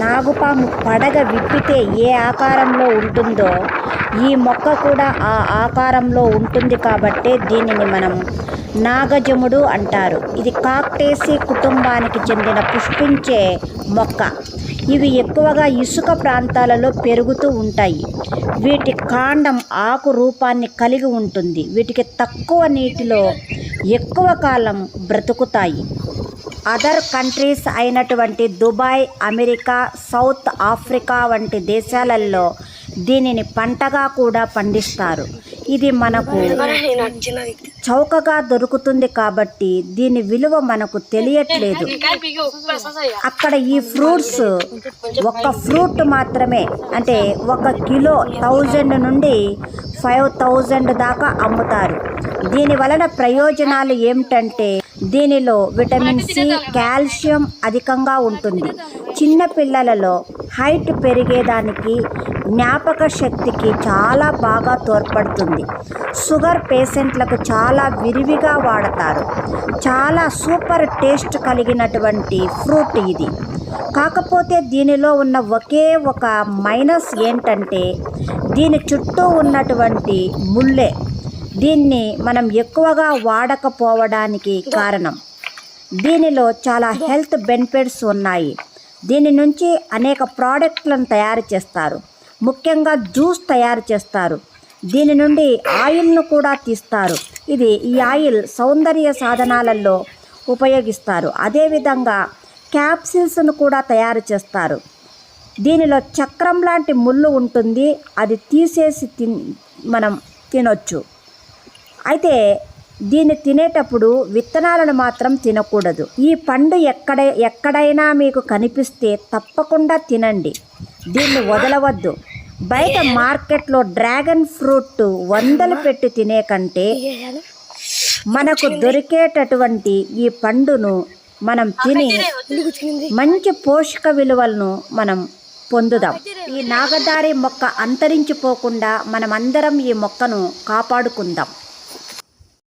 నాగుపాము పడగ విప్పితే ఏ ఆకారంలో ఉంటుందో ఈ మొక్క కూడా ఆ ఆకారంలో ఉంటుంది కాబట్టే దీనిని మనం నాగజముడు అంటారు. ఇది కాక్టేసి కుటుంబానికి చెందిన పుష్పించే మొక్క. ఇవి ఎక్కువగా ఇసుక ప్రాంతాలలో పెరుగుతూ ఉంటాయి. వీటి కాండం ఆకు రూపాన్ని కలిగి ఉంటుంది. వీటికి తక్కువ నీటిలో ఎక్కువ కాలం బ్రతుకుతాయి. అదర్ కంట్రీస్ అయినటువంటి దుబాయ్ అమెరికా సౌత్ ఆఫ్రికా వంటి దేశాలలో దీనిని పంటగా కూడా పండిస్తారు. ఇది మనకు చౌకగా దొరుకుతుంది కాబట్టి దీని విలువ మనకు తెలియట్లేదు. అక్కడ ఈ ఫ్రూట్స్ ఒక ఫ్రూట్ మాత్రమే అంటే ఒక కిలో థౌజండ్ నుండి ఫైవ్ థౌజండ్ దాకా అమ్ముతారు. దీని వలన ప్రయోజనాలు ఏమిటంటే దీనిలో విటమిన్ సి కాల్షియం అధికంగా ఉంటుంది. చిన్న పిల్లలలో హైట్ పెరిగేదానికి జ్ఞాపక శక్తికి చాలా బాగా తోడ్పడుతుంది. షుగర్ పేషెంట్లకు చాలా విరివిగా వాడతారు. చాలా సూపర్ టేస్ట్ కలిగినటువంటి ఫ్రూట్ ఇది. కాకపోతే దీనిలో ఉన్న ఒకే ఒక మైనస్ ఏంటంటే దీని చుట్టూ ఉన్నటువంటి ముళ్ళే. దీన్ని మనం ఎక్కువగా వాడకపోవడానికి కారణం. దీనిలో చాలా హెల్త్ బెనిఫిట్స్ ఉన్నాయి. దీని నుంచి అనేక ప్రోడక్ట్లను తయారు చేస్తారు. ముఖ్యంగా జ్యూస్ తయారు చేస్తారు. దీని నుండి ఆయిల్ను కూడా తీస్తారు. ఇది ఈ ఆయిల్ సౌందర్య సాధనాలలో ఉపయోగిస్తారు. అదేవిధంగా క్యాప్సిల్స్ను కూడా తయారు చేస్తారు. దీనిలో చక్రం లాంటి ముళ్ళు ఉంటుంది. అది తీసేసి తిన్ మనం తినొచ్చు. అయితే దీన్ని తినేటప్పుడు విత్తనాలను మాత్రం తినకూడదు. ఈ పండు ఎక్కడ ఎక్కడైనా మీకు కనిపిస్తే తప్పకుండా తినండి. దీన్ని వదలవద్దు. బయట మార్కెట్లో డ్రాగన్ ఫ్రూట్ వందలు పెట్టి తినే కంటే మనకు దొరికేటటువంటి ఈ పండును మనం తిని మంచి పోషక విలువలను మనం పొందుదాం. ఈ నాగదారి మొక్క అంతరించిపోకుండా మనమందరం ఈ మొక్కను కాపాడుకుందాం.